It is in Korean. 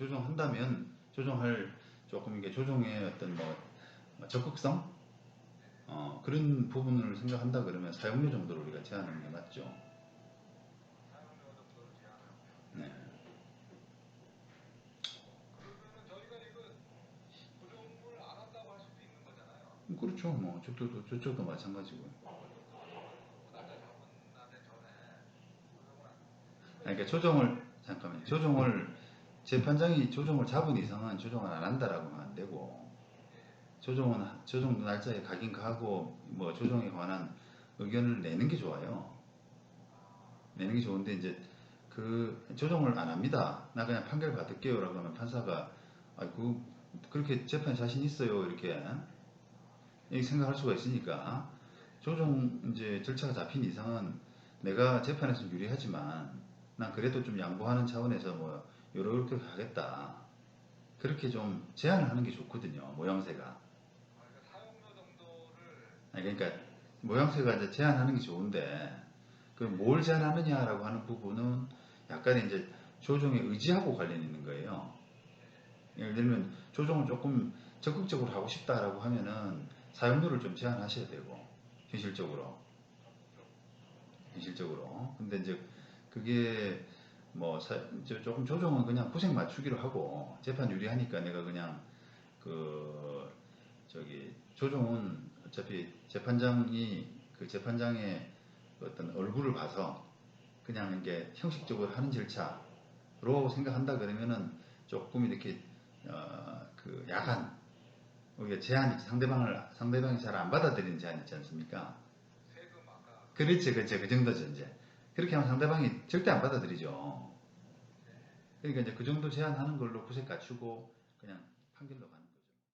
조정한다면 조정할 조금 이게 조정의 어떤 뭐, 뭐 적극성 어, 그런 부분을 생각한다 그러면 사용료 정도로 우리가 제한하는 게 맞죠. 네. 그렇죠. 뭐 저쪽도 저쪽도 마찬가지고요. 그러니까 조정을 잠깐만요. 조정을 재판장이 조정을 잡은 이상은 조정을 안 한다라고 하면 안 되고 조정은 조정 날짜에 가긴 가고 뭐 조정에 관한 의견을 내는 게 좋아요. 내는 게 좋은데 이제 그 조정을 안 합니다. 나 그냥 판결 받을게요라고 하면 판사가 아그 그렇게 재판 자신 있어요 이렇게 생각할 수가 있으니까 조정 이제 절차가 잡힌 이상은 내가 재판에서 유리하지만 난 그래도 좀 양보하는 차원에서 뭐 요렇게 하겠다. 그렇게 좀 제한을 하는 게 좋거든요. 모양새가. 그러니까 모양새가 이제 제한하는 게 좋은데 그뭘 제한하느냐라고 하는 부분은 약간 이제 조정에 의지하고 관련 있는 거예요. 예를 들면 조정을 조금 적극적으로 하고 싶다라고 하면은 사용료를 좀 제한하셔야 되고 현실적으로 현실적으로 근데 이제 그게 뭐 사- 조금 조정은 그냥 구색 맞추기로 하고 재판 유리하니까 내가 그냥 그 저기 조정은 어차피 재판장이 그 재판장의 어떤 얼굴을 봐서 그냥 이게 형식적으로 하는 절차로 생각한다 그러면은 조금 이렇게 어그 야간 우리가 제한 상대방을 상대방이 잘 안 받아들이는 제한 있지 않습니까? 세금 아까 그렇지, 그렇지, 그 정도죠 이제 그렇게 하면 상대방이 절대 안 받아들이죠. 그러니까 이제 그 정도 제한하는 걸로 구색 갖추고 그냥 판결로 가는.